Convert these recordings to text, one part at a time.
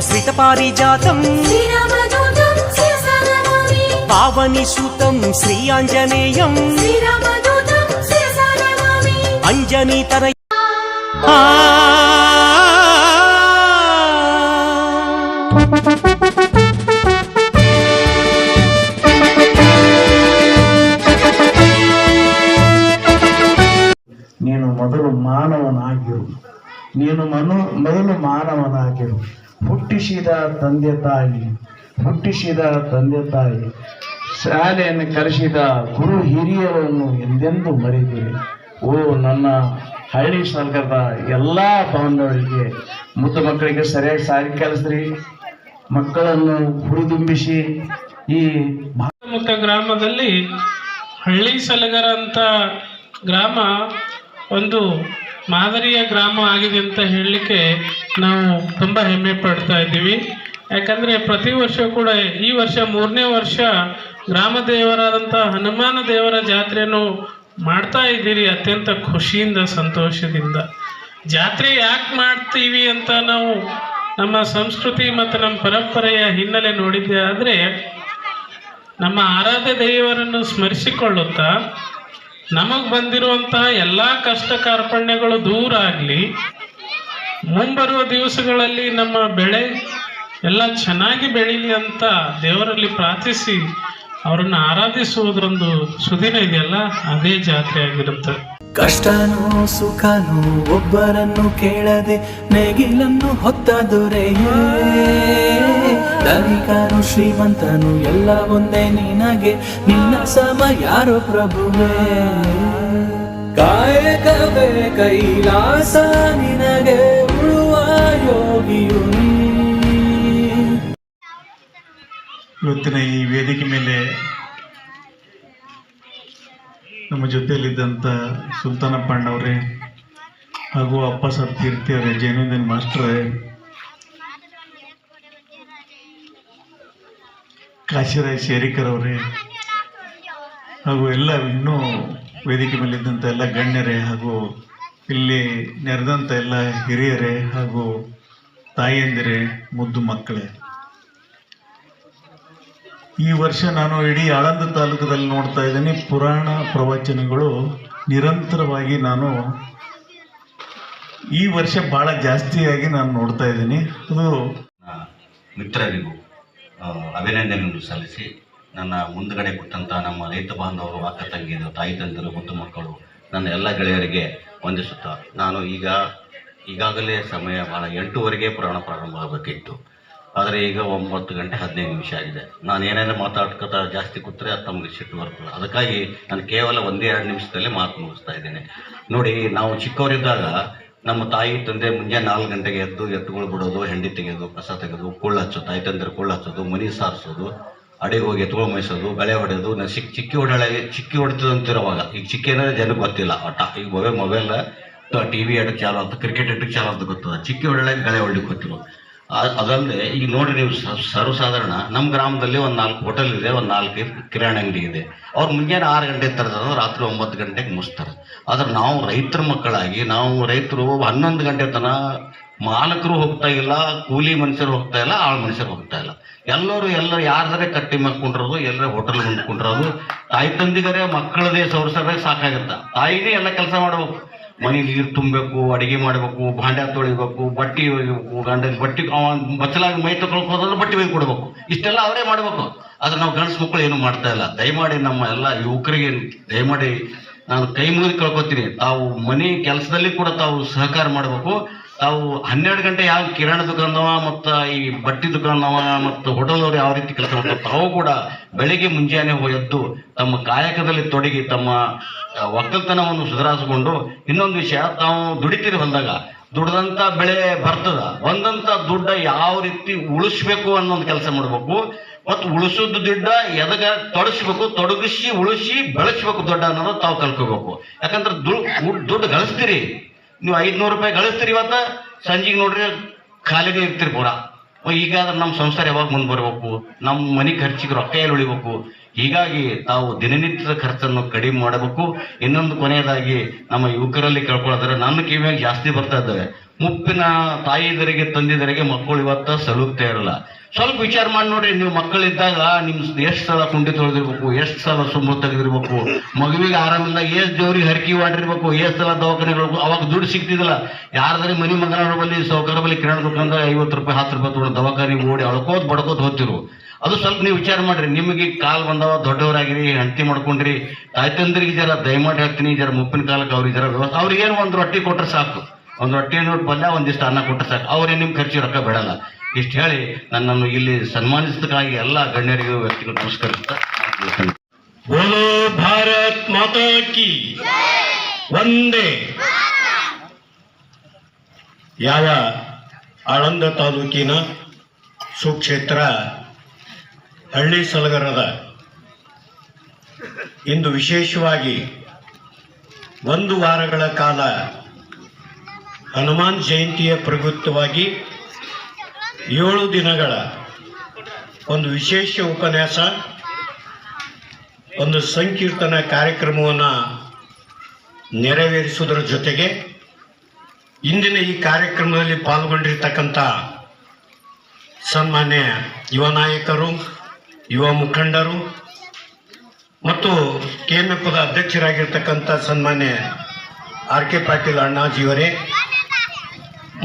శ్రీయాంజనేయం శ్రితపారిజాతం శ్రీరామదూతం శిరసానమామి పావని సూతం శ్రీయాంజనేయం శ్రీరామదూతం శిరసానమామి అంజనీ తన ನೀನು ಮೊದಲು ಮಾನವನಾಗಿರು ನೀನು ಮನು ಮೊದಲು ಮಾನವನಾಗಿರು ಹುಟ್ಟಿಸಿದ ತಂದೆ ತಾಯಿ, ಹುಟ್ಟಿಸಿದ ತಂದೆ ತಾಯಿ, ಶಾಲೆಯನ್ನು ಕರೆಸಿದ ಗುರು ಹಿರಿಯರನ್ನು ಎಂದೆಂದು ಮರೆದಿರಿ ಓ ನನ್ನ ಹಳ್ಳಿ ಸರ್ಕಾರದ ಎಲ್ಲ ಬಾಂಧವರಿಗೆ ಮುದ್ದು ಮಕ್ಕಳಿಗೆ ಸರಿಯಾಗಿ ಸಾರಿ ಕಲಿಸ್ರಿ. ಮಕ್ಕಳನ್ನು ಹುರಿದುಂಬಿಸಿ ಈ ಸುತ್ತಮುತ್ತ ಗ್ರಾಮದಲ್ಲಿ ಹಳ್ಳಿ ಸಲಗರ ಅಂತ ಗ್ರಾಮ ಒಂದು ಮಾದರಿಯ ಗ್ರಾಮ ಆಗಿದೆ ಅಂತ ಹೇಳಲಿಕ್ಕೆ ನಾವು ತುಂಬ ಹೆಮ್ಮೆ ಪಡ್ತಾ ಇದ್ದೀವಿ. ಯಾಕಂದರೆ ಪ್ರತಿ ವರ್ಷ ಕೂಡ ಈ ವರ್ಷ ಮೂರನೇ ವರ್ಷ ಗ್ರಾಮ ದೇವರಾದಂಥ ಹನುಮಾನ ದೇವರ ಜಾತ್ರೆಯನ್ನು ಮಾಡ್ತಾ ಇದ್ದೀರಿ ಅತ್ಯಂತ ಖುಷಿಯಿಂದ, ಸಂತೋಷದಿಂದ. ಜಾತ್ರೆ ಯಾಕೆ ಮಾಡ್ತೀವಿ ಅಂತ ನಾವು ನಮ್ಮ ಸಂಸ್ಕೃತಿ ಮತ್ತು ನಮ್ಮ ಪರಂಪರೆಯ ಹಿನ್ನೆಲೆ ನೋಡಿದ್ದೆ ಆದರೆ ನಮ್ಮ ಆರಾಧ್ಯ ದೇವರನ್ನು ಸ್ಮರಿಸಿಕೊಳ್ಳುತ್ತಾ ನಮಗೆ ಬಂದಿರುವಂತಹ ಎಲ್ಲ ಕಷ್ಟ ಕಾರ್ಪಣ್ಯಗಳು ದೂರ ಆಗಲಿ, ಮುಂಬರುವ ದಿವಸಗಳಲ್ಲಿ ನಮ್ಮ ಬೆಳೆ ಎಲ್ಲ ಚೆನ್ನಾಗಿ ಬೆಳೀಲಿ ಅಂತ ದೇವರಲ್ಲಿ ಪ್ರಾರ್ಥಿಸಿ ಅವರನ್ನು ಆರಾಧಿಸುವುದರೊಂದು ಸುದಿನ ಇದೆಯಲ್ಲ, ಅದೇ ಜಾತ್ರೆ ಆಗಿರುತ್ತೆ. ಕಷ್ಟನೋ ಸುಖನೋ ಒಬ್ಬರನ್ನು ಕೇಳದೆ ನೇಗಿಲನ್ನು ಹೊತ್ತ ದೊರೆಯೇ. ಧನಿಕನು ಶ್ರೀಮಂತನು, ಎಲ್ಲ ಒಂದೇ ನಿನಗೆ. ನಿನ್ನ ಸಮ ಯಾರು ಪ್ರಭುವೇ? ಕಾಯಕವೇ ಕೈಲಾಸ, ನಿನಗೆ ಉಳುವ ಯೋಗಿಯು ಇವತ್ತಿನ ಈ ವೇದಿಕೆ ಮೇಲೆ ನಮ್ಮ ಜೊತೆಯಲ್ಲಿದ್ದಂಥ ಪಾಂಡವರೇ ಹಾಗೂ ಅಪ್ಪ ಸಾಬ್ ಕೀರ್ತಿ ಅವರೇ ಜೈನುದ್ದೀನ್ ಮಾಸ್ಟ್ರೇ ಕಾಶಿರಾಯ್ ಶೇರಿಕರ್ ಅವರೇ. ಹಾಗೂ ಎಲ್ಲ ಇನ್ನೂ ವೇದಿಕೆ ಮೇಲಿದ್ದಂಥ ಎಲ್ಲ ಗಣ್ಯರೇ ಹಾಗೂ ಇಲ್ಲಿ ನೆರೆದಂಥ ಎಲ್ಲ ಹಿರಿಯರೇ ಹಾಗೂ ತಾಯಿಯಂದಿರೇ ಮುದ್ದು ಮಕ್ಕಳೇ. ಈ ವರ್ಷ ನಾನು ಇಡೀ ಆಳಂದ ತಾಲೂಕದಲ್ಲಿ ನೋಡ್ತಾ ಇದ್ದೀನಿ. ಪುರಾಣ ಪ್ರವಚನಗಳು ನಿರಂತರವಾಗಿ ನಾನು ಈ ವರ್ಷ ಭಾಳ ಜಾಸ್ತಿಯಾಗಿ ನಾನು ನೋಡ್ತಾ ಇದ್ದೀನಿ. ಅದು ಮಿತ್ರರಿಗೂ ಅಭಿನಂದನೆಯನ್ನು ಸಲ್ಲಿಸಿ ನನ್ನ ಮುಂದಗಡೆ ಕೊಟ್ಟಂಥ ನಮ್ಮ ರೈತ ಬಾಂಧವರು, ಅಕ್ಕ ತಂಗಿಯರು ತಾಯಿ ತಂದಿರು ಮುದ್ದು ಮಕ್ಕಳು, ನನ್ನ ಎಲ್ಲ ಗೆಳೆಯರಿಗೆ ವಂದಿಸುತ್ತಾ. ನಾನು ಈಗ, ಈಗಾಗಲೇ ಸಮಯ ಭಾಳ ಎಂಟೂವರೆಗೆ ಪುರಾಣ ಪ್ರಾರಂಭ ಆಗಬೇಕಿತ್ತು. ಆದರೆ ಈಗ ಒಂಬತ್ತು ಗಂಟೆ ಹದಿನೈದು ನಿಮಿಷ ಆಗಿದೆ. ನಾನು ಏನೇನು ಮಾತಾಡ್ಕೋತಾ ಜಾಸ್ತಿ ಕೂತ್ರೆ ಅದು ತಮಗೆ ಸಿಟ್ಟು ಬರ್ತದೆ. ಅದಕ್ಕಾಗಿ ನಾನು ಕೇವಲ ಒಂದೇ ಎರಡು ನಿಮಿಷದಲ್ಲೇ ಮಾತು ಮುಗಿಸ್ತಾ ಇದ್ದೇನೆ. ನೋಡಿ, ನಾವು ಚಿಕ್ಕವರಿದ್ದಾಗ ನಮ್ಮ ತಾಯಿ ತಂದೆ ಮುಂಜಾನೆ ನಾಲ್ಕು ಗಂಟೆಗೆ ಎದ್ದು ಎತ್ತುಗಳು ಬಿಡೋದು, ಹೆಂಡಿ ತೆಗೆಯೋದು, ಕಸ ತೆಗೆದು ಕುಳ್ಳು ಹಚ್ಚೋದು, ತಾಯಿ ತಂದ್ರೆ ಕುಳ್ಳು ಹಚ್ಚೋದು, ಮನಿ ಸಾರಿಸೋದು, ಅಡಿಗೆ ಹೋಗಿ ಎತ್ತುಗಳು ಮೈಸೋದು, ಗಳೆ ಹೊಡೆಯೋದು ನಾನು ಸಿಕ್ಕ ಚಿಕ್ಕಿ ಹೊಡೆಯಲ್ಲ ಚಿಕ್ಕಿ ಹೊಡಿತದೆ ಈಗ ಚಿಕ್ಕಿ ಏನಾದ್ರೆ ಜನಕ್ಕೆ ಗೊತ್ತಿಲ್ಲ ಆಟ ಈಗ ಮೊಬೈಲ್ ಮೊಬೈಲ್ ಟಿ ವಿ ಆಟಕ್ಕೆ ಚಾಲು ಅಂತ ಕ್ರಿಕೆಟ್ ಆಟಕ್ಕೆ ಚಾಲು ಅಂತ ಗೊತ್ತದ. ಚಿಕ್ಕಿ ಹೊಡೆಯಲಾಗಿ ಗಳೆ ಹೊಡ್ಲಿಕ್ಕೆ ಗೊತ್ತಿಲ್ಲ. ಅದಲ್ಲದೆ, ಈಗ ನೋಡಿ ನೀವು ಸರ್ವಸಾಧಾರಣ ನಮ್ಮ ಗ್ರಾಮದಲ್ಲಿ ಒಂದು ನಾಲ್ಕು ಹೋಟೆಲ್ ಇದೆ, ಒಂದು ನಾಲ್ಕು ಕಿರಾಣಿ ಅಂಗಡಿ ಇದೆ. ಅವ್ರು ಮುಂಜಾನೆ ಆರು ಗಂಟೆ ತರ್ತಾರೆ, ರಾತ್ರಿ ಒಂಬತ್ತು ಗಂಟೆಗೆ ಮುಗಿಸ್ತಾರೆ ಆದ್ರೆ ನಾವು ರೈತರ ಮಕ್ಕಳಾಗಿ, ನಾವು ರೈತರು ಹನ್ನೊಂದು ಗಂಟೆ ತನಕ ಮಾಲಕರು ಹೋಗ್ತಾ ಇಲ್ಲ, ಕೂಲಿ ಮನುಷ್ಯರು ಹೋಗ್ತಾ ಇಲ್ಲ, ಆಳು ಮನುಷ್ಯರು ಹೋಗ್ತಾ ಇಲ್ಲ. ಎಲ್ಲರೂ ಎಲ್ಲ ಯಾರ್ದಾರೆ ಕಟ್ಟಿ ಮಾಡ್ಕೊಂಡಿರೋದು, ಎಲ್ಲರ ಹೋಟೆಲ್ ಮುಂದ್ಕೊಂಡಿರೋದು ತಾಯಿ ತಂದಿಗರೇ ಮಕ್ಕಳದೇ ಸೌರ್ಸರೇ ಸಾಕಾಗುತ್ತೆ? ತಾಯಿನೇ ಎಲ್ಲ ಕೆಲಸ ಮಾಡಬೇಕು. ಮನೆ ನೀರು ತುಂಬಬೇಕು, ಅಡುಗೆ ಮಾಡಬೇಕು, ಭಾಂಡೆ ತೊಳಿಬೇಕು, ಬಟ್ಟೆ ಒಗಿಬೇಕು ಗಂಡನ ಬಟ್ಟೆ ಬಚ್ಚಲಾಗಿ ಮೈ ತಗೊಳಕ್ ಹೋದ್ರೆ ಬಟ್ಟೆ ಒಯ್ದು ಕೊಡಬೇಕು. ಇಷ್ಟೆಲ್ಲ ಅವರೇ ಮಾಡಬೇಕು. ಆದ್ರೆ ನಾವು ಗಂಡ್ಸು ಮಕ್ಕಳು ಏನು ಮಾಡ್ತಾ ಇಲ್ಲ. ದಯಮಾಡಿ ನಮ್ಮ ಎಲ್ಲ ಯುವಕರಿಗೆ, ದಯಮಾಡಿ ನಾನು ಕೈ ಮುಗಿದು ಕೇಳ್ಕೊತೀನಿ. ತಾವು ಮನೆ ಕೆಲಸದಲ್ಲಿ ಕೂಡ ತಾವು ಸಹಕಾರ ಮಾಡಬೇಕು. ತಾವು ಹನ್ನೆರಡು ಗಂಟೆ ಯಾವ ಕಿರಾಣಿ ದುಕಾನವ ಮತ್ತು ಈ ಬಟ್ಟೆ ಮತ್ತ ಮತ್ತು ಹೋಟೆಲ್ದವ್ರು ಯಾವ ರೀತಿ ಕೆಲಸ ಮಾಡ್ತಾರೆ ತಾವು ಕೂಡ ಬೆಳಿಗ್ಗೆ ಮುಂಜಾನೆ ಎದ್ದು ತಮ್ಮ ಕಾಯಕದಲ್ಲಿ ತೊಡಗಿ ತಮ್ಮ ಒಕ್ಕಲ್ತನವನ್ನು ಸುಧಾರಿಸಿಕೊಂಡು ಇನ್ನೊಂದು ವಿಷಯ, ತಾವು ದುಡಿತೀರಿ ಹೊಲದಾಗ. ದುಡ್ದಂತ ಬೆಳೆ ಬರ್ತದ. ಬಂದಂತ ದುಡ್ಡ ಯಾವ ರೀತಿ ಉಳಿಸ್ಬೇಕು ಅನ್ನೋ ಒಂದು ಕೆಲಸ ಮಾಡ್ಬೇಕು. ಮತ್ತು ಉಳಿಸೋದು ದುಡ್ಡ ಎದಗ ತೊಡಸ್ಬೇಕು, ತೊಡಗಿಸಿ ಉಳಿಸಿ ಬೆಳೆಸ್ಬೇಕು ದೊಡ್ಡ ಅನ್ನೋದು ತಾವು ಕಲ್ಕೋಬೇಕು ಯಾಕಂದ್ರೆ ದುಡ್ಡು ದುಡ್ಡು ಗಳಿಸ್ತೀರಿ. ನೀವು ಐದ್ನೂರು ರೂಪಾಯಿ ಗಳಿಸ್ತೀರಿ ಇವತ್ತ, ಸಂಜೆಗೆ ನೋಡ್ರಿ ಖಾಲಿಗೆ ಇರ್ತೀರಿ ಪೂರಾ. ಈಗ ನಮ್ಮ ಸಂಸಾರ ಯಾವಾಗ ಮುಂದೆ ಬರಬೇಕು? ನಮ್ಮ ಮನೆ ಖರ್ಚಿಗೆ ರೊಕ್ಕ ಎಲ್ಲಿ ಉಳಿಬೇಕು? ಹೀಗಾಗಿ ತಾವು ದಿನನಿತ್ಯದ ಖರ್ಚನ್ನು ಕಡಿಮೆ ಮಾಡಬೇಕು. ಇನ್ನೊಂದು ಕೊನೆಯದಾಗಿ ನಮ್ಮ ಯುವಕರಲ್ಲಿ ಕೇಳ್ಕೊಳ್ಳೋದ್ರೆ ನನ್ನ ಕಿವಿಯಾಗ ಜಾಸ್ತಿ ಬರ್ತಾ ಇದ್ದಾವೆ. ಮುಪ್ಪಿನ ತಾಯಿದರಿಗೆ, ತಂದಿದರಿಗೆ ಮಕ್ಕಳು ಇವತ್ತ ಸಲುಗ್ತಾ ಇರಲ್ಲ. ಸ್ವಲ್ಪ ವಿಚಾರ ಮಾಡಿ ನೋಡ್ರಿ, ನೀವು ಮಕ್ಕಳಿದ್ದಾಗ ನಿಮ್ ಎಷ್ಟು ಸಲ ಕುಂಡಿ ತೊಳೆದಿರ್ಬೇಕು, ಎಷ್ಟು ಸಲ ಸುಮ್ಮ ತೆಗೆದಿರ್ಬೇಕು, ಮಗುವಿಗೆ ಆರಾಮಿಲ್ಲ ಎಷ್ಟು ಜೋರಿಗೆ ಹರಕಿ ಮಾಡಿರ್ಬೇಕು ಎಷ್ಟು ಸಲ ದವಾಖಾನೆಗಳು ಅವಾಗ ದುಡ್ಡು ಸಿಗ್ತಿದಿಲ್ಲ ಯಾರ್ದಾರೆ ಮನಿ ಮಗನ ಬಲ್ಲಿ ಸೌಕರ್ಯ ಬಲ್ಲಿ ಕಿರಾಣ ದುಕಾನ್ದ ಐವತ್ತು ರೂಪಾಯಿ, ಹತ್ತು ರೂಪಾಯಿ ತೊಗೊಂಡು ದವಾಖಾನೆ ಓಡಿ ಅಳ್ಕೋದ್ ಬಡ್ಕೋತ ಹೋಗ್ತಿರು. ಅದು ಸ್ವಲ್ಪ ನೀವು ವಿಚಾರ ಮಾಡ್ರಿ, ನಿಮಗೆ ಕಾಲ್ ಬಂದವ, ದೊಡ್ಡವರಾಗಿರಿ, ಹೆಂಡತಿ ಮಾಡ್ಕೊಂಡ್ರಿ, ತಾಯ್ತಂದ್ರಿಗೆ ಜರ ದಯಮಾಡಿ ಹೇಳ್ತೀನಿ, ಜರ ಮುಪ್ಪಿನ ಕಾಲಕ್ಕೆ ಅವ್ರಿಗೆ ಜರ ವ್ಯವಸ್ಥೆ ಅವ್ರಿಗೆ ಏನು ಒಂದು ರೊಟ್ಟಿ ಕೊಟ್ರೆ ಸಾಕು. ಒಂದು ರೊಟ್ಟಿ ನೋಡಿ ಪಲ್ಯ, ಒಂದಿಷ್ಟು ಅನ್ನ ಕೊಟ್ಟರೆ ಸಾಕು. ಅವ್ರೇನು ನಿಮ್ಮ ಖರ್ಚು ರೊಕ್ಕ ಬೇಡಲ್ಲ. ಇಷ್ಟು ಹೇಳಿ ನನ್ನನ್ನು ಇಲ್ಲಿ ಸನ್ಮಾನಿಸಿದಕ್ಕಾಗಿ ಎಲ್ಲ ಗಣ್ಯರಿಗೂ ವ್ಯಕ್ತಿಗಳು ನಮಸ್ಕರಿಸ್ತಾ ಬೋಲೋ ಭಾರತ್ ಮಾತಾ ಕಿ. ಒಂದೇ ಯಾವ ಆಳಂದ ತಾಲೂಕಿನ ಸುಕ್ಷೇತ್ರ ಹಳ್ಳಿ ಸಲಗರದ ಇಂದು ವಿಶೇಷವಾಗಿ ಒಂದು ವಾರಗಳ ಕಾಲ ಹನುಮಾನ್ ಜಯಂತಿಯ ಪ್ರಯುಕ್ತವಾಗಿ ಏಳು ದಿನಗಳ ಒಂದು ವಿಶೇಷ ಉಪನ್ಯಾಸ, ಒಂದು ಸಂಕೀರ್ತನ ಕಾರ್ಯಕ್ರಮವನ್ನು ನೆರವೇರಿಸುವುದರ ಜೊತೆಗೆ ಇಂದಿನ ಈ ಕಾರ್ಯಕ್ರಮದಲ್ಲಿ ಪಾಲ್ಗೊಂಡಿರ್ತಕ್ಕಂಥ ಸನ್ಮಾನ್ಯ ಯುವ ನಾಯಕರು, ಯುವ ಮುಖಂಡರು ಮತ್ತು ಕೆಎಂಎಫ್ದ ಅಧ್ಯಕ್ಷರಾಗಿರ್ತಕ್ಕಂಥ ಸನ್ಮಾನ್ಯ ಆರ್ ಕೆ ಪಾಟೀಲ್ ಅಣ್ಣಾಜಿಯವರೇ.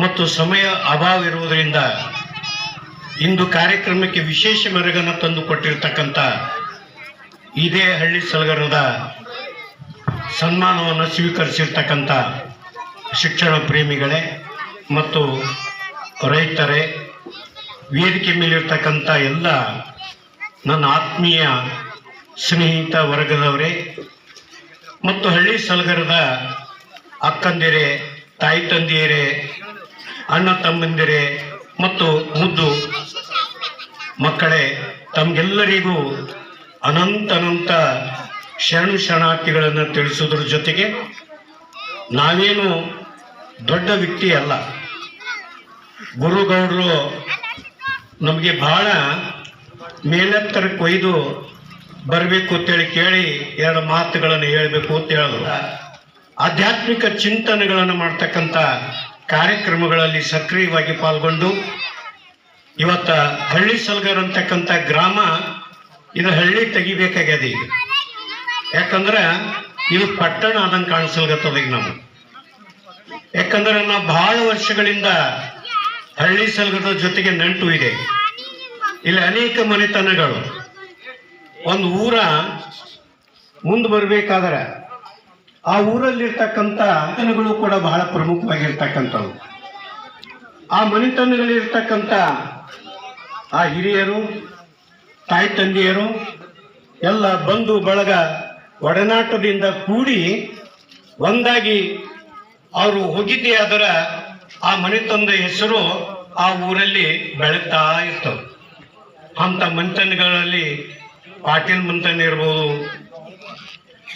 ಮತ್ತು ಸಮಯ ಅಭಾವ ಇರುವುದರಿಂದ ಇಂದು ಕಾರ್ಯಕ್ರಮಕ್ಕೆ ವಿಶೇಷ ಮೆರಗನ್ನು ತಂದು ಕೊಟ್ಟಿರ್ತಕ್ಕಂಥ ಇದೇ ಹಳ್ಳಿ ಸಲಗರದ ಸನ್ಮಾನವನ್ನು ಸ್ವೀಕರಿಸಿರ್ತಕ್ಕಂಥ ಶಿಕ್ಷಣ ಪ್ರೇಮಿಗಳೇ ಮತ್ತು ರೈತರೇ, ವೇದಿಕೆ ಮೇಲಿರ್ತಕ್ಕಂಥ ಎಲ್ಲ ನನ್ನ ಆತ್ಮೀಯ ಸ್ನೇಹಿತ ವರ್ಗದವರೇ ಮತ್ತು ಹಳ್ಳಿ ಸಲಗರದ ಅಕ್ಕಂದಿರೇ, ತಾಯಿ ತಂದೆಯರೇ, ಅಣ್ಣ ತಮ್ಮಂದಿರೇ ಮತ್ತು ಮುದ್ದು ಮಕ್ಕಳೇ, ತಮಗೆಲ್ಲರಿಗೂ ಅನಂತ ಅನಂತ ಶರಣು ಶರಣಾರ್ಥಿಗಳನ್ನು ತಿಳಿಸೋದ್ರ ಜೊತೆಗೆ ನಾವೇನು ದೊಡ್ಡ ವ್ಯಕ್ತಿ ಅಲ್ಲ. ಗುರುಗೌಡರು ನಮಗೆ ಬಹಳ ಮೇಲೆತ್ತರ ಕೊಯ್ದು ಬರಬೇಕು ಅಂತೇಳಿ ಕೇಳಿ ಎರಡು ಮಾತುಗಳನ್ನು ಹೇಳಬೇಕು ಅಂತ ಹೇಳಿದ್ರು ಆಧ್ಯಾತ್ಮಿಕ ಚಿಂತನೆಗಳನ್ನು ಮಾಡ್ತಕ್ಕಂಥ ಕಾರ್ಯಕ್ರಮಗಳಲ್ಲಿ ಸಕ್ರಿಯವಾಗಿ ಪಾಲ್ಗೊಂಡು ಇವತ್ತ ಹಳ್ಳಿ ಸಲ್ಗರ್ ಅಂತಕ್ಕಂಥ ಗ್ರಾಮ ಇದು ಹಳ್ಳಿ ತೆಗಿಬೇಕಾಗ್ಯದ ಈಗ. ಯಾಕಂದ್ರೆ ಇದು ಪಟ್ಟಣ ಆದಂಗೆ ಕಾಣಿಸಲ್ಗತ್ತದ ಈಗ ನಾವು ಯಾಕಂದ್ರೆ ನಾವು ಬಹಳ ವರ್ಷಗಳಿಂದ ಹಳ್ಳಿ ಸಲ್ಗದ ಜೊತೆಗೆ ನಂಟು ಇದೆ. ಇಲ್ಲಿ ಅನೇಕ ಮನೆತನಗಳು. ಒಂದು ಊರ ಮುಂದೆ ಬರಬೇಕಾದ್ರೆ ಆ ಊರಲ್ಲಿರ್ತಕ್ಕಂಥ ಮನೆತನಗಳು ಕೂಡ ಬಹಳ ಪ್ರಮುಖವಾಗಿರ್ತಕ್ಕಂಥವು. ಆ ಮನೆತನಗಳಿರ್ತಕ್ಕಂಥ ಆ ಹಿರಿಯರು, ತಾಯಿ ತಂದೆಯರು ಎಲ್ಲ ಬಂಧು ಬಳಗ ಒಡನಾಟದಿಂದ ಕೂಡಿ ಒಂದಾಗಿ ಅವರು ಹೋಗಿದ್ದೇ ಅದರ ಆ ಮನೆತನದ ಹೆಸರು ಆ ಊರಲ್ಲಿ ಬೆಳಗ್ತಾ ಇರ್ತವೆ ಅಂಥ ಮನೆತನಗಳಲ್ಲಿ ಪಾಟೀಲ್ ಮಂಥನ ಇರ್ಬೋದು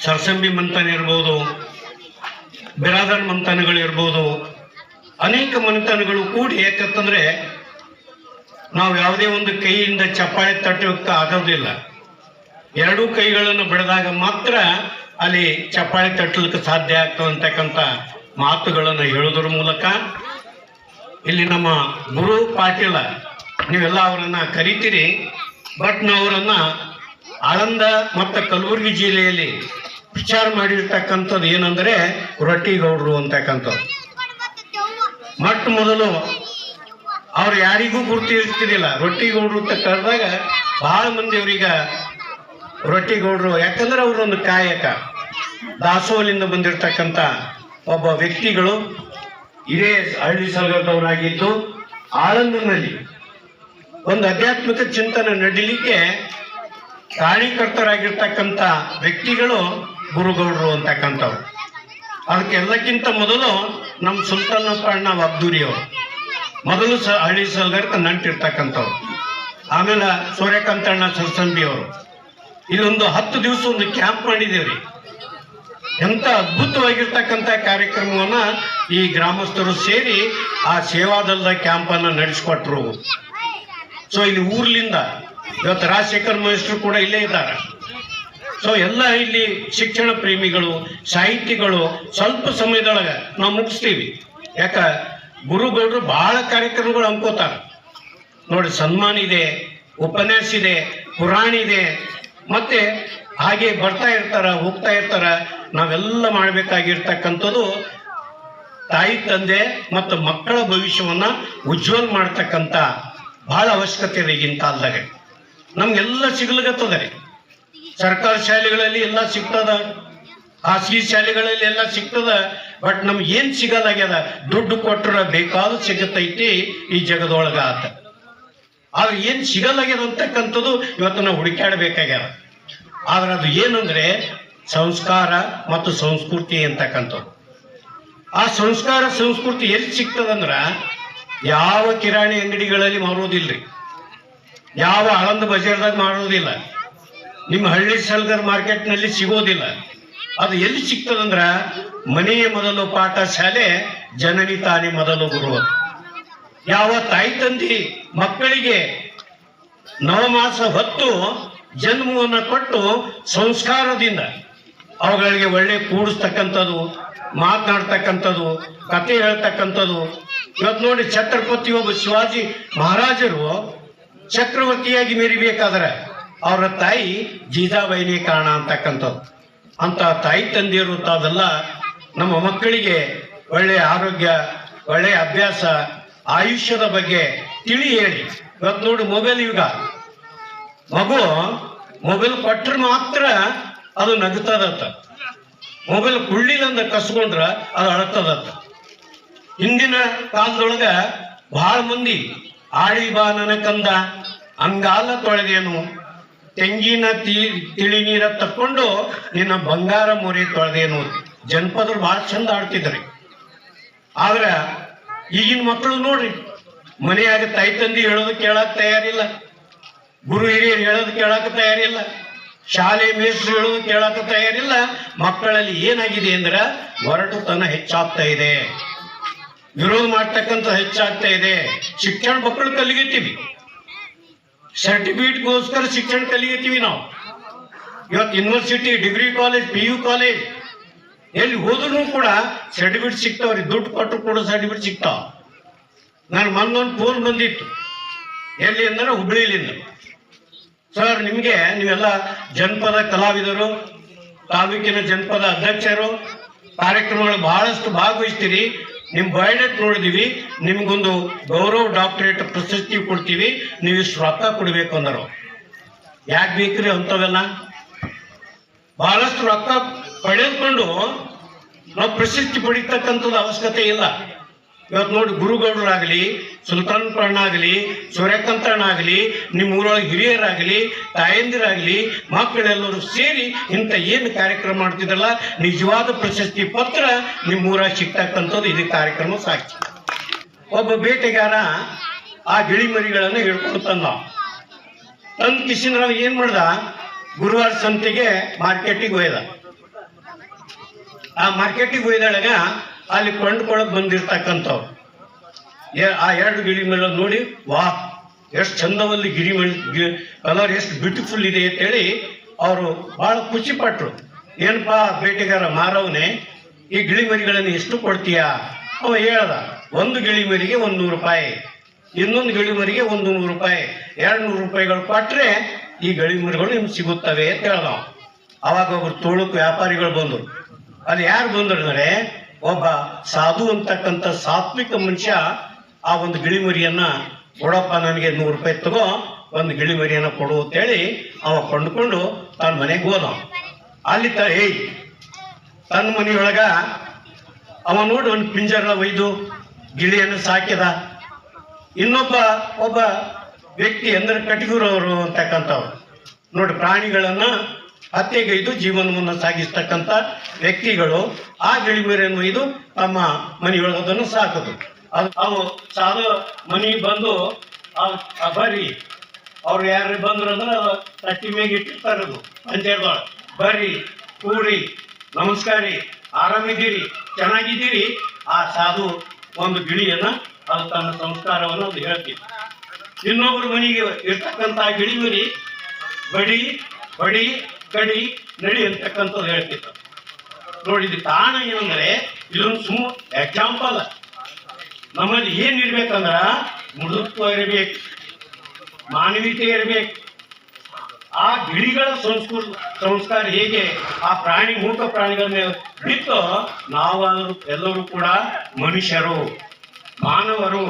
ಸರ್ಸಂಬಿ ಮಂಥನ ಇರ್ಬೋದು, ಬಿರಾದರ್ ಮಂಥನಗಳು ಇರ್ಬೋದು, ಅನೇಕ ಮಂಥನಗಳು ಕೂಡಿ ಯಾಕಂತಂದ್ರೆ ನಾವು ಯಾವುದೇ ಒಂದು ಕೈಯಿಂದ ಚಪ್ಪಾಳೆ ತಟ್ಟೋಕೆ ಆಗೋದಿಲ್ಲ. ಎರಡೂ ಕೈಗಳನ್ನು ಬಿಡದಾಗ ಮಾತ್ರ ಅಲ್ಲಿ ಚಪ್ಪಾಳೆ ತಟ್ಟಲಿಕ್ಕೆ ಸಾಧ್ಯ ಆಗ್ತದೆ ಅಂತಕ್ಕಂಥ ಮಾತುಗಳನ್ನು ಹೇಳೋದ್ರ ಮೂಲಕ ಇಲ್ಲಿ ನಮ್ಮ ಗುರು ಪಾಟೀಲ, ನೀವೆಲ್ಲ ಅವರನ್ನ ಕರಿತೀರಿ ಬಟ್ ನಾವು ಅವರನ್ನು ಆಳಂದ ಮತ್ತು ಕಲಬುರಗಿ ಜಿಲ್ಲೆಯಲ್ಲಿ ವಿಚಾರ ಮಾಡಿರ್ತಕ್ಕಂಥದ್ದು ಏನಂದ್ರೆ ರೊಟ್ಟಿಗೌಡರು ಅಂತಕ್ಕಂಥದ್ದು. ಮೊಟ್ಟ ಮೊದಲು ಅವ್ರು ಯಾರಿಗೂ ಗುರುತಿರ್ತಿರ್ಲಿಲ್ಲ ರೊಟ್ಟಿಗೌಡರು ಅಂತ ಕರೆದಾಗ ಭಾಳ ಮಂದಿ ಅವ್ರೀಗ ರೊಟ್ಟಿಗೌಡರು, ಯಾಕಂದ್ರೆ ಅವರೊಂದು ಕಾಯಕ. ದಾಸೋಲಿಂದ ಬಂದಿರತಕ್ಕಂಥ ಒಬ್ಬ ವ್ಯಕ್ತಿಗಳು ಇದೇ ಹಳ್ಳಿ ಸಲಗದವರಾಗಿದ್ದು ಆಳಂದನಲ್ಲಿ ಒಂದು ಆಧ್ಯಾತ್ಮಿಕ ಚಿಂತನೆ ನಡೀಲಿಕ್ಕೆ ಕಾರ್ಯಕರ್ತರಾಗಿರ್ತಕ್ಕಂಥ ವ್ಯಕ್ತಿಗಳು ಗುರುಗೌಡರು ಅಂತಕ್ಕಂಥವ್ರು. ಅದಕ್ಕೆ ಎಲ್ಲಕ್ಕಿಂತ ಮೊದಲು ನಮ್ಮ ಸುಲ್ತಾನ ಅಣ್ಣ ಅಬ್ದೂರಿ ಅವರು ಮೊದಲು ಸ ಹಳ್ಳಿ ಸಲ್ಗರ್ಕ ನಂಟಿರ್ತಕ್ಕಂಥವ್ರು. ಆಮೇಲೆ ಸೂರ್ಯಕಾಂತಣ್ಣ ಸರ್ಸಂಬಿ ಅವರು ಇಲ್ಲೊಂದು ಹತ್ತು ದಿವಸ ಒಂದು ಕ್ಯಾಂಪ್ ಮಾಡಿದೇವ್ರಿ. ಎಂಥ ಅದ್ಭುತವಾಗಿರ್ತಕ್ಕಂಥ ಕಾರ್ಯಕ್ರಮವನ್ನ ಈ ಗ್ರಾಮಸ್ಥರು ಸೇರಿ ಆ ಸೇವಾದಲ್ದ ಕ್ಯಾಂಪ್ ಅನ್ನ ನಡೆಸಿಕೊಟ್ರು. ಸೊ ಇಲ್ಲಿ ಊರ್ಲಿಂದ ಇವತ್ತು ರಾಜಶೇಖರ್ ಮಹೇಶ್ರು ಕೂಡ ಇಲ್ಲೇ ಇದ್ದಾರೆ. ಸೊ ಎಲ್ಲ ಇಲ್ಲಿ ಶಿಕ್ಷಣ ಪ್ರೇಮಿಗಳು, ಸಾಹಿತಿಗಳು ಸ್ವಲ್ಪ ಸಮಯದೊಳಗೆ ನಾವು ಮುಗಿಸ್ತೀವಿ. ಯಾಕ? ಗುರುಗೌಡರು ಬಹಳ ಕಾರ್ಯಕ್ರಮಗಳು ಅನ್ಕೋತಾರೆ ನೋಡಿ, ಸನ್ಮಾನ ಇದೆ, ಉಪನ್ಯಾಸ ಇದೆ, ಪುರಾಣ ಇದೆ, ಮತ್ತೆ ಹಾಗೆ ಬರ್ತಾ ಇರ್ತಾರ, ಹೋಗ್ತಾ ಇರ್ತಾರ, ನಾವೆಲ್ಲ ಮಾಡಬೇಕಾಗಿರ್ತಕ್ಕಂಥದ್ದು ತಾಯಿ, ತಂದೆ ಮತ್ತು ಮಕ್ಕಳ ಭವಿಷ್ಯವನ್ನ ಉಜ್ವಲ ಮಾಡ್ತಕ್ಕಂಥ ಬಹಳ ಅವಶ್ಯಕತೆ ಇದೆ ಈಗಿನ ಕಾಲದಾಗ ನಮ್ಗೆಲ್ಲ ಸಿಗ್ಲಿಕತ್ತದ ರೀ. ಸರ್ಕಾರ ಶಾಲೆಗಳಲ್ಲಿ ಎಲ್ಲ ಸಿಗ್ತದ? ಖಾಸಗಿ ಶಾಲೆಗಳಲ್ಲಿ ಎಲ್ಲ ಸಿಗ್ತದ? ಬಟ್ ನಮ್ಗೆ ಏನ್ ಸಿಗಲಾಗ್ಯದ ದುಡ್ಡು ಕೊಟ್ಟರೆ ಬೇಕಾದ ಸಿಗತೈತಿ ಈ ಜಗದೊಳಗ ಆತ. ಆದ್ರೆ ಏನ್ ಸಿಗಲಾಗ್ಯದ ಅಂತಕ್ಕಂಥದ್ದು ಇವತ್ತು ನಾವು ಹುಡುಕಾಡಬೇಕಾಗ್ಯದ ಆದ್ರೆ ಅದು ಏನಂದ್ರೆ ಸಂಸ್ಕಾರ ಮತ್ತು ಸಂಸ್ಕೃತಿ ಅಂತಕ್ಕಂಥದ್ದು. ಆ ಸಂಸ್ಕಾರ, ಸಂಸ್ಕೃತಿ ಎಲ್ಲಿ ಸಿಗ್ತದಂದ್ರ ಯಾವ ಕಿರಾಣಿ ಅಂಗಡಿಗಳಲ್ಲಿ ಮಾರೋದಿಲ್ರಿ. ಯಾವ ಆಳಂದ ಬಜಾರ್ದಾಗ ಮಾರೋದಿಲ್ಲ. ನಿಮ್ಮ ಹಳ್ಳಿ ಸಲ್ಗರ್ ಮಾರ್ಕೆಟ್ನಲ್ಲಿ ಸಿಗೋದಿಲ್ಲ. ಅದು ಎಲ್ಲಿ ಸಿಗ್ತದಂದ್ರ ಮನೆಯ ಮೊದಲು ಪಾಠ ಶಾಲೆ, ಜನನಿ ತಾನೇ ಮೊದಲು ಗುರು ಯಾವ ತಾಯಿ ತಂದಿ ಮಕ್ಕಳಿಗೆ ನವಮಾಸ ಹೊತ್ತು ಜನ್ಮವನ್ನು ಕೊಟ್ಟು ಸಂಸ್ಕಾರದಿಂದ ಅವುಗಳಿಗೆ ಒಳ್ಳೆ ಕೂಡಿಸ್ತಕ್ಕಂಥದ್ದು, ಮಾತನಾಡ್ತಕ್ಕಂಥದ್ದು, ಕತೆ ಹೇಳ್ತಕ್ಕಂಥದ್ದು. ಇವತ್ತು ನೋಡಿ ಛತ್ರಪತಿ ಒಬ್ಬ ಶಿವಾಜಿ ಮಹಾರಾಜರು ಚಕ್ರವರ್ತಿಯಾಗಿ ಮೆರಿಬೇಕಾದ್ರೆ ಅವರ ತಾಯಿ ಜೀಜಾಬೈನಿ ಕಾರಣ ಅಂತಕ್ಕಂಥದ್ದು. ಅಂತ ತಾಯಿ ತಂದೆಯರು ತಾವೆಲ್ಲ ನಮ್ಮ ಮಕ್ಕಳಿಗೆ ಒಳ್ಳೆಯ ಆರೋಗ್ಯ ಒಳ್ಳೆಯ ಅಭ್ಯಾಸ, ಆಯುಷ್ಯದ ಬಗ್ಗೆ ತಿಳಿ ಹೇಳಿ. ಇವತ್ತು ನೋಡಿ ಮೊಬೈಲ್ ಯುಗ. ಮಗು ಮೊಬೈಲ್ ಕೊಟ್ರೆ ಮಾತ್ರ ಅದು ನಗ್ತದತ್ತ. ಮೊಬೈಲ್ ಕುಳ್ಳಿಲ್ಲಂದ ಕಸ್ಕೊಂಡ್ರ ಅದು ಅಳತದತ್ತ. ಹಿಂದಿನ ಕಾಲದೊಳಗ ಬಹಳ ಮಂದಿ ಆಳಿ ಬಾ ಕಂದ ಅಂಗಾಲ ತೊಳೆದೇನು ತೆಂಗಿನ ತಿಳಿ ನೀರ ತಕ್ಕೊಂಡು ನಿನ್ನ ಬಂಗಾರ ಮೊರೆ ತೊಳೆದೇನು ಜನಪದರು ಬಹಳ ಚಂದ ಆಡ್ತಿದ್ರಿ ಆದ್ರೆ ಈಗಿನ ಮಕ್ಕಳು ನೋಡ್ರಿ, ಮನೆಯಾಗ ತಾಯಿ ತಂದಿ ಹೇಳೋದು ಕೇಳಕ್ ತಯಾರಿಲ್ಲ. ಗುರು ಹಿರಿಯರು ಹೇಳೋದು ಕೇಳಕ್ ತಯಾರಿಲ್ಲ. ಶಾಲೆ ಮೇಷ್ಟ್ರು ಹೇಳೋದು ಕೇಳಕ್ ತಯಾರಿಲ್ಲ. ಮಕ್ಕಳಲ್ಲಿ ಏನಾಗಿದೆ ಅಂದ್ರೆ ಹೊರಟುತನ ಹೆಚ್ಚಾಗ್ತಾ ಇದೆ. ವಿರೋಧ ಮಾಡ್ತಕ್ಕಂಥ ಹೆಚ್ಚಾಗ್ತಾ ಇದೆ. ಶಿಕ್ಷಣ ಮಕ್ಕಳು ಕಲಿಗತ್ತೀವಿ. ಸರ್ಟಿಫಿಕೇಟ್ಗೋಸ್ಕರ ಶಿಕ್ಷಣ ಕಲಿಯತ್ತೀವಿ ನಾವು ಇವತ್ತು university degree college P U college ಎಲ್ಲಿ ಹೋದ್ರೂ ಕೂಡ ಸರ್ಟಿಫಿಕೇಟ್ ಸಿಗ್ತಾವ್ರಿ. ದುಡ್ಡು ಕೊಟ್ಟರು ಕೂಡ ಸರ್ಟಿಫಿಕೇಟ್ ಸಿಗ್ತಾವ. ನಾನು ಮೊನ್ನೊಂದು ಫೋನ್ ಬಂದಿತ್ತು. ಎಲ್ಲಿ ಅಂದ್ರೆ ಹುಬ್ಳಿಲಿಂದ. ಸರ್ ನಿಮಗೆ ನೀವೆಲ್ಲ ಜನಪದ ಕಲಾವಿದರು, ತಾಲೂಕಿನ ಜನಪದ ಅಧ್ಯಕ್ಷರು ಕಾರ್ಯಕ್ರಮಗಳು ಬಹಳಷ್ಟು ಭಾಗವಹಿಸ್ತೀರಿ. ನಿಮ್ಮ ಬಯೋಡೆಟ್ ನೋಡಿದೀವಿ, ನಿಮ್ಗೊಂದು ಗೌರವ ಡಾಕ್ಟರೇಟ್ ಪ್ರಶಸ್ತಿ ಕೊಡ್ತೀವಿ, ನೀವು ಇಷ್ಟು ರೊಕ್ಕ ಕೊಡ್ಬೇಕು ಅಂದರು. ಯಾಕೆ ಬೇಕ್ರಿ ಅಂಥವೆಲ್ಲ? ಬಹಳಷ್ಟು ರೊಕ್ಕ ಪಡೆದುಕೊಂಡು ನಾವು ಪ್ರಶಸ್ತಿ ಪಡಿತಕ್ಕಂಥದ್ದು ಅವಶ್ಯಕತೆ ಇಲ್ಲ. ಇವತ್ತು ನೋಡಿ ಗುರುಗೌಡರಾಗಲಿ, ಸುಲ್ತಾನ್ ಆಗಲಿ ಸೂರ್ಯಕಾಂತಣ್ಣಾಗಲಿ ನಿಮ್ಮ ಊರೊಳಗೆ ಹಿರಿಯರಾಗಲಿ, ತಾಯಂದಿರಾಗಲಿ, ಮಕ್ಕಳೆಲ್ಲರೂ ಸೇರಿ ಇಂಥ ಏನು ಕಾರ್ಯಕ್ರಮ ಮಾಡ್ತಿದ್ರಲ್ಲ, ನಿಜವಾದ ಪ್ರಶಸ್ತಿ ಪತ್ರ ನಿಮ್ಮ ಊರಾಗ ಸಿಗ್ತಕ್ಕಂಥದ್ದು ಇದು ಕಾರ್ಯಕ್ರಮ ಸಾಕ್ಷಿ ಒಬ್ಬ ಬೇಟೆಗಾರ ಆ ಗಿಳಿಮರಿಗಳನ್ನು ಹಿಡ್ಕೊಂಡು ತಂದ. ತಂದ ಕಿಶಿಂದ್ರ ಏನ್ ಮಾಡ್ದ? ಗುರುವಾರ ಸಂತೆಗೆ ಮಾರ್ಕೆಟಿಗೆ ಒಯ್ದ ಆ ಮಾರ್ಕೆಟಿಗೆ ಒಯ್ದೊಳಗ ಅಲ್ಲಿ ಕೊಂಡ್ಕೊಳಕ್ ಬಂದಿರ್ತಕ್ಕಂಥವ್ರು. ಆ ಎರಡು ಗಿಳಿ ಮೇಲೆ ನೋಡಿ, ವಾ, ಎಷ್ಟು ಚಂದವಲ್ಲಿ ಗಿರಿ ಕಲರ್ ಎಷ್ಟು ಬ್ಯೂಟಿಫುಲ್ ಇದೆ ಅಂತೇಳಿ ಅವರು ಬಹಳ ಖುಷಿ ಪಟ್ರು ಏನಪ್ಪಾ ಬೇಟೆಗಾರ ಮಾರವನೇ, ಈ ಗಿಳಿಮರಿಗಳನ್ನು ಎಷ್ಟು ಕೊಡ್ತೀಯಾ? ಅವ ಹೇಳ್ದ, ಒಂದು ಗಿಳಿಮರಿಗೆ ಒಂದು ನೂರು ರೂಪಾಯಿ, ಇನ್ನೊಂದು ಗಿಳಿಮರಿಗೆ ಒಂದು ನೂರು ರೂಪಾಯಿ, ಎರಡು ನೂರು ರೂಪಾಯಿಗಳು ಕೊಟ್ಟರೆ ಈ ಗಿಳಿಮರಿಗಳು ನಿಮ್ಗೆ ಸಿಗುತ್ತವೆ ಅಂತ ಹೇಳ್ದ ಅವ. ಅವಾಗ ಒಬ್ರು ತೋಳಕ್ ವ್ಯಾಪಾರಿಗಳು ಬಂದರು. ಅಲ್ಲಿ ಯಾರು ಬಂದ್ರು ಅಂದ್ರೆ ಒಬ್ಬ ಸಾಧು ಅಂತಕ್ಕಂಥ ಸಾತ್ವಿಕ ಮನುಷ್ಯ ಆ ಒಂದು ಗಿಳಿಮರಿಯನ್ನ ಕೊಡಪ್ಪ ನನಗೆ ನೂರು ರೂಪಾಯಿ ತಗೋ, ಒಂದು ಗಿಳಿಮರಿಯನ್ನ ಕೊಡು ಅಂತೇಳಿ ಅವ ಕೊಂಡ್ಕೊಂಡು ತನ್ನ ಮನೆಗೆ ಹೋದ. ಅಲ್ಲಿ ತ ತನ್ನ ಮನೆಯೊಳಗ ಅವ ನೋಡಿ ಒಂದು ಪಿಂಜರ ಒಯ್ದು ಗಿಳಿಯನ್ನು ಸಾಕಿದ. ಇನ್ನೊಬ್ಬ, ಒಬ್ಬ ವ್ಯಕ್ತಿ ಅಂದ್ರೆ ಕಟಗೂರವರು ಅಂತಕ್ಕಂಥವ್ರು. ನೋಡಿ ಪ್ರಾಣಿಗಳನ್ನ ಹತ್ಯೆಗೈದು ಜೀವನವನ್ನು ಸಾಗಿಸ್ತಕ್ಕಂಥ ವ್ಯಕ್ತಿಗಳು ಆ ಗಿಳಿಮರೆಯನ್ನು ಇದು ತಮ್ಮ ಮನೆಯೊಳಗದನ್ನು ಸಾಕದು. ಅದು ಅವು ಸಾಧು ಮನೆ ಬಂದು ಬರ್ರಿ ಅವ್ರು ಯಾರು ಬಂದ್ರು ಅಂದ್ರೆ ತಟ್ಟಿ ಮೇಗೆ ಇಟ್ಟಿರ್ತಾರೆ ಅದು. ಪಂಚಾಯತ್ದೊಳಗೆ ಬರ್ರಿ ಕೂಡಿ ನಮಸ್ಕಾರಿ, ಆರಾಮಿದ್ದೀರಿ, ಚೆನ್ನಾಗಿದ್ದೀರಿ, ಆ ಸಾಧು ಒಂದು ಗಿಳಿಯನ್ನ ಅದು ತನ್ನ ಸಂಸ್ಕಾರವನ್ನು ಅದು ಹೇಳ್ತೀವಿ. ಇನ್ನೊಬ್ರು ಮನೆಗೆ ಇರ್ತಕ್ಕಂಥ ಗಿಳಿಮರಿ ಬಡಿ ಬಡಿ ಕಡಿ ನಡಿ ಅಂತಕ್ಕಂಥದ್ದು ಹೇಳ್ತಿತ್ತು ನೋಡಿ, ಇದು ಕಾರಣ ಏನಂದ್ರೆ, ಇದೊಂದು ಸುಮ್ ಎಕ್ಸಾಂಪಲ್ ನಮ್ಮಲ್ಲಿ ಏನ್ ಇರ್ಬೇಕಂದ್ರ, ಮೃದುತ್ವ ಇರಬೇಕು ಮಾನವೀಯತೆ ಇರಬೇಕು. ಆ ಗಿಳಿಗಳ ಸಂಸ್ಕೃತ ಸಂಸ್ಕಾರ ಹೇಗೆ, ಆ ಪ್ರಾಣಿ, ಮೂಕ ಪ್ರಾಣಿಗಳ ಮೇಲೆ ಬಿತ್ತು, ನಾವಾದರೂ ಎಲ್ಲರೂ ಕೂಡ ಮನುಷ್ಯರು, ಮಾನವರು,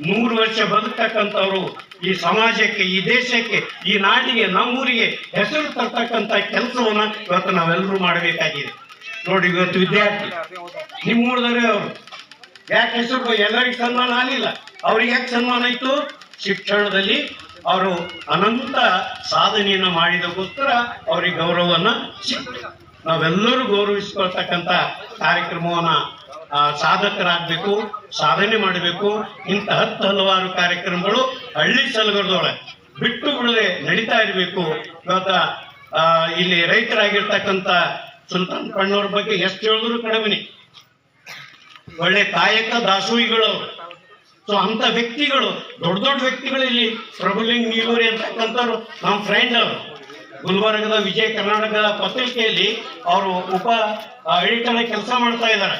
ನೂರು ವರ್ಷ ಬದುಕ್ತಕ್ಕಂಥವ್ರು ಈ ಸಮಾಜಕ್ಕೆ, ಈ ದೇಶಕ್ಕೆ, ಈ ನಾಡಿಗೆ, ನಮ್ಮೂರಿಗೆ ಹೆಸರು ತರ್ತಕ್ಕಂಥ ಕೆಲಸವನ್ನು ಇವತ್ತು ನಾವೆಲ್ಲರೂ ಮಾಡಬೇಕಾಗಿದೆ. ನೋಡಿ ಇವತ್ತು ವಿದ್ಯಾರ್ಥಿ ನಿಮ್ಮೂರದವರೇ ಅವರು. ಯಾಕೆ ಹೆಸರು ಎಲ್ಲರಿಗೂ ಸನ್ಮಾನ ಆಗಲಿಲ್ಲ. ಅವ್ರಿಗೆ ಯಾಕೆ ಸನ್ಮಾನ ಆಯ್ತು? ಶಿಕ್ಷಣದಲ್ಲಿ ಅವರು ಅನಂತ ಸಾಧನೆಯನ್ನು ಮಾಡಿದಕ್ಕೋಸ್ಕರ ಅವರಿಗೆ ಗೌರವವನ್ನು ಸಿಕ್ಕ ನಾವೆಲ್ಲರೂ ಗೌರವಿಸ್ಕೊಳ್ತಕ್ಕಂಥ ಕಾರ್ಯಕ್ರಮವನ್ನ ಸಾಧಕರಾಗಬೇಕು, ಸಾಧನೆ ಮಾಡಬೇಕು. ಇಂಥ ಹತ್ತು ಹಲವಾರು ಕಾರ್ಯಕ್ರಮಗಳು ಹಳ್ಳಿ ಸಲಗರದೊಳಗೆ ಬಿಟ್ಟು ಬಿಡದೆ ನಡೀತಾ ಇರಬೇಕು. ಇವತ್ತ ಇಲ್ಲಿ ರೈತರಾಗಿರ್ತಕ್ಕಂಥ ಸುಲ್ತಾನ್ ಪಣ್ಣವ್ರ ಬಗ್ಗೆ ಎಷ್ಟು ಹೇಳಿದ್ರು ಕಡಿಮೆ ಒಳ್ಳೆ ಕಾಯಕ ದಾಸೋಹಿಗಳು. ಸೊ ಅಂತ ವ್ಯಕ್ತಿಗಳು, ದೊಡ್ಡ ದೊಡ್ಡ ವ್ಯಕ್ತಿಗಳು ಇಲ್ಲಿ ಪ್ರಭುಲಿಂಗ್ ನೀಲೂರಿ ಅಂತಕ್ಕಂಥವ್ರು ನಮ್ಮ ಫ್ರೆಂಡ್ ಅವರು. ಗುಲ್ಬರ್ಗದ ವಿಜಯ ಕರ್ನಾಟಕದ ಪತ್ರಿಕೆಯಲ್ಲಿ ಅವರು ಉಪ ಎಡಿಟರ್ ಕೆಲಸ ಮಾಡ್ತಾ ಇದ್ದಾರೆ.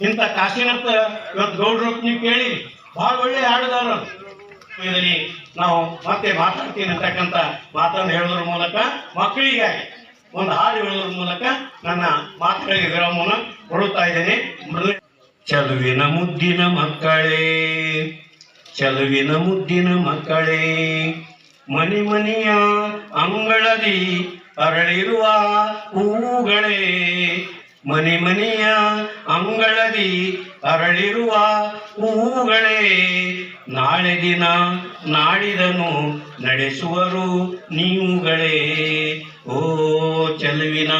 ಇಂಥ ಕಾಶಿನಾಥ ಇವತ್ತು ಗೌಡ್ರು ನೀವು ಕೇಳಿ ಬಹಳ ಒಳ್ಳೆ ಹಾಡುಗಾರ ಇದರಲ್ಲಿ ನಾವು ಮತ್ತೆ ಮಾತಾಡ್ತೀನಿ ಅಂತಕ್ಕಂಥ ಮಾತನ್ನು ಹೇಳೋದ್ರ ಮೂಲಕ ಮಕ್ಕಳಿಗಾಗಿ ಒಂದು ಹಾಡು ಹೇಳೋದ್ರ ಮೂಲಕ ನನ್ನ ಮಾತುಗಳಿಗೆ ವಿರಾಮವನ್ನು ಕೊಡುತ್ತಾ ಇದ್ದೇನೆ. ಚಲುವಿನ ಮುದ್ದಿನ ಮಕ್ಕಳೇ, ಚಲುವಿನ ಮುದ್ದಿನ ಮಕ್ಕಳೇ, ಮನಿ ಮನೆಯ ಅಂಗಳದಿ ಅರಳಿರುವ ಹೂಗಳೇ ಮನಿ ಮನೆಯ ಅಂಗಳದಿ ಅರಳಿರುವ ಹೂಗಳೇ ನಾಳೆ ದಿನ ನಾಡಿದನು ನಡೆಸುವರು ನೀವುಗಳೇ. ಓ ಚೆಲುವಿನ,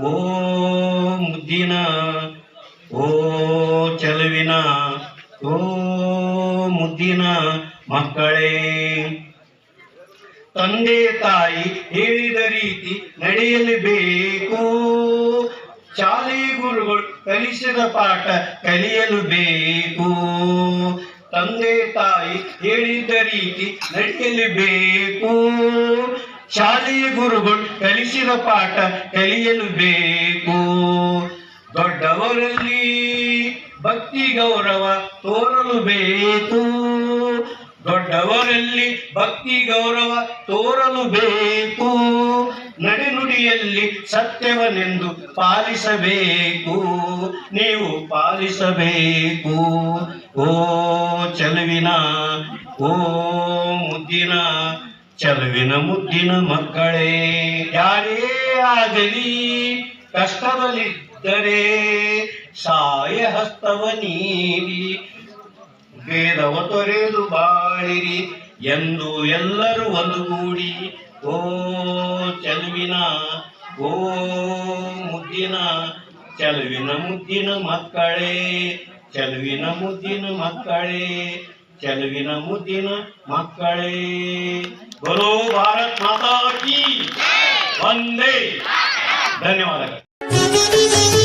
ಓ ಮುದ್ದಿನ, ಓ ಚೆಲುವಿನ, ಓ ಮುದ್ದಿನ ಮಕ್ಕಳೇ. ತಂದೆ ತಾಯಿ ಹೇಳಿದ ರೀತಿ ನಡೆಯಲೇಬೇಕು ಶಾಲೆ ಗುರುಗಳು ಕಲಿಸಿದ ಪಾಠ ಕಲಿಯಲು ಬೇಕು ತಂದೆ ತಾಯಿ ಹೇಳಿದ ರೀತಿ ನಡೆಯಲು ಬೇಕು ಶಾಲೆಯ ಗುರುಗಳು ಕಲಿಸಿದ ಪಾಠ ಕಲಿಯಲು ಬೇಕು ದೊಡ್ಡವರಲ್ಲಿ ಭಕ್ತಿ ಗೌರವ ತೋರಲು ಬೇಕು ದೊಡ್ಡವರಲ್ಲಿ ಭಕ್ತಿ ಗೌರವ ತೋರಲು ಬೇಕು ನಡೆನುಡಿಯಲ್ಲಿ ಸತ್ಯವನೆಂದು ಪಾಲಿಸಬೇಕು. ನೀವು ಪಾಲಿಸಬೇಕು. ಓ ಚಲುವಿನ, ಓ ಮುದ್ದಿನ, ಚಲುವಿನ ಮುದ್ದಿನ ಮಕ್ಕಳೇ. ಯಾರೇ ಆಗಲಿ, ಕಷ್ಟದಲ್ಲಿದ್ದರೆ ಸಾಯ ಹಸ್ತವ ನೀಡಿ. ಭೇದವ ತೊರೆದು ಬಾಳಿರಿ ಎಂದು ಎಲ್ಲರೂ ಒಂದುಗೂಡಿ ಓ ಚೆಲುವಿನ ಓ ಮುದ್ದಿನ ಚೆಲುವಿನ ಮುದ್ದಿನ ಮಕ್ಕಳೇ ಚೆಲುವಿನ ಮುದ್ದಿನ ಮಕ್ಕಳೇ ಚೆಲುವಿನ ಮುದ್ದಿನ ಮಕ್ಕಳೇ. ಬರೋ ಭಾರತ್ ಮಾತಾ ಕಿ ವಂದೇ ಧನ್ಯವಾದಗಳು.